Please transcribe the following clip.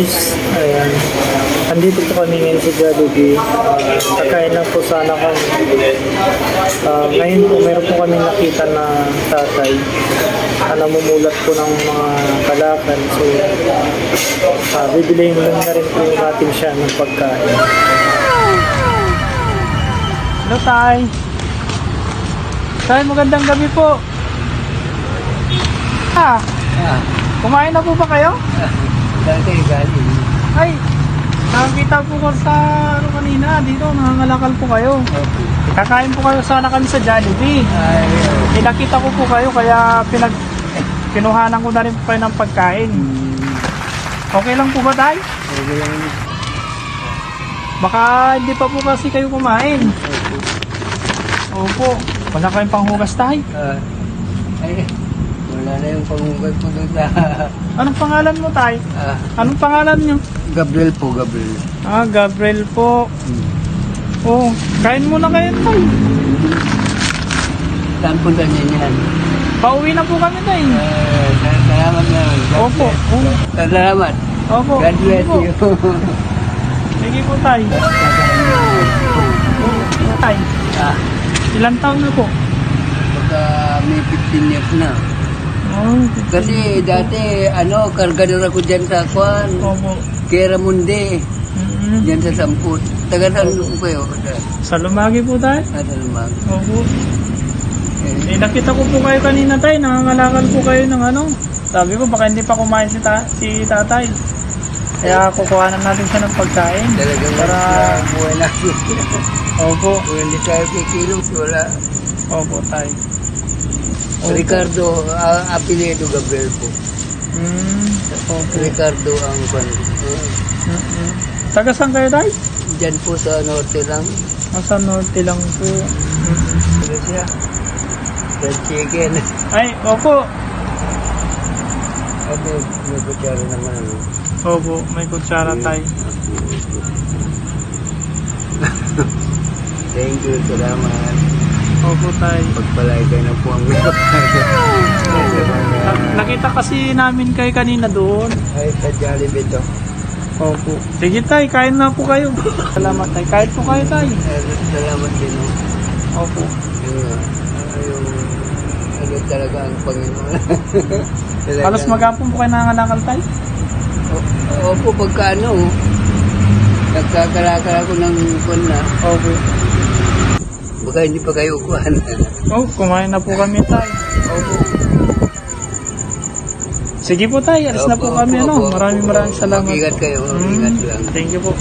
guys, ayan. Andito po kami ngayon sa Jollibee. Uh, kakain lang po sana kami. Ah, ngayon po meron po kami nakita na tatay na namumulat po ng mga kalakal. So, uh, bibilihin lang na rin po natin siya ng pagkain. Hello, Tay. Tay, magandang gabi po. Ah, Ah, kumain na po ba kayo? Dati galing. Ay, nakakita po ko sa ano kanina, dito, nangangalakal po kayo. Okay. Kakain po kayo sana kami sa Jollibee. Ay. Eh, nakita ko po kayo, kaya pinag... Kinuhanan ko na rin po kayo ng pagkain. Hmm, Okay lang po ba tayo? okay lang. Baka hindi pa po kasi kayo kumain. Opo. Wala kayong panghugas tayo. Ah, ay, wala na yung pangungay ko doon sa... Anong pangalan mo tayo? Ah, Anong pangalan niyo? Gabriel po, Gabriel. Ah, Gabriel po. Hmm. Oh, kain muna kayo tayo. Saan punta niya yan? Pauwi na po kami tayo. Ah, sa- salamat na. Opo. Oh, Salamat. opo. God bless Opo. you. Sige po tayo. Tay, ah, ilang taon na po? baka may 15 years na. Oh, Kasi dati, ano, kargador ako dyan sa Kwan, Opo. Kera Mundi, Mm-mm. dyan sa Samput. Taga saan po kayo? Sa, lumagi po tayo? sa Lumag. Opo. Eh, Eh, nakita ko po kayo kanina tayo, nangangalakal po kayo ng ano. Sabi ko, baka hindi pa kumain si, ta si tatay. Kaya kukuhanan natin siya ng pagkain. Talagang Para, buhay natin. opo, Kung hindi tayo kikilos, wala. opo tayo. Opo. Ricardo, uh, apelido Gabriel po. Mm, opo. Ricardo ang kwan. Uh, Mm-mm. Taga saan kayo tayo? dyan po sa norte lang. Nasa norte lang po. Ano siya? Fried chicken. Ay, opo. At may, kutsara naman. Opo, may kutsara tayo. Thank you, salamat. Opo tayo. Pagpalay kayo ng puwang Na- nakita kasi namin kayo kanina doon. Ay, sa Jollibee to. Opo. Sige tay, kain na po kayo. Salamat tay. Kain po kayo tay. Eh, Salamat din. Opo. Yung, ah, yung, ano talaga ang Panginoon. Halos magapon po kayo nangangalakal tay. Opo, pagka ano, nagkakalakal ako ng kwan na, Opo. Baka hindi pa kayo kuhan. Oh, kumain na po kami tay. Opo. Sige po tay, alis na po kami ano. Maraming maraming salamat Mag-ingat kayo, Mm, ingat lang. Thank you po.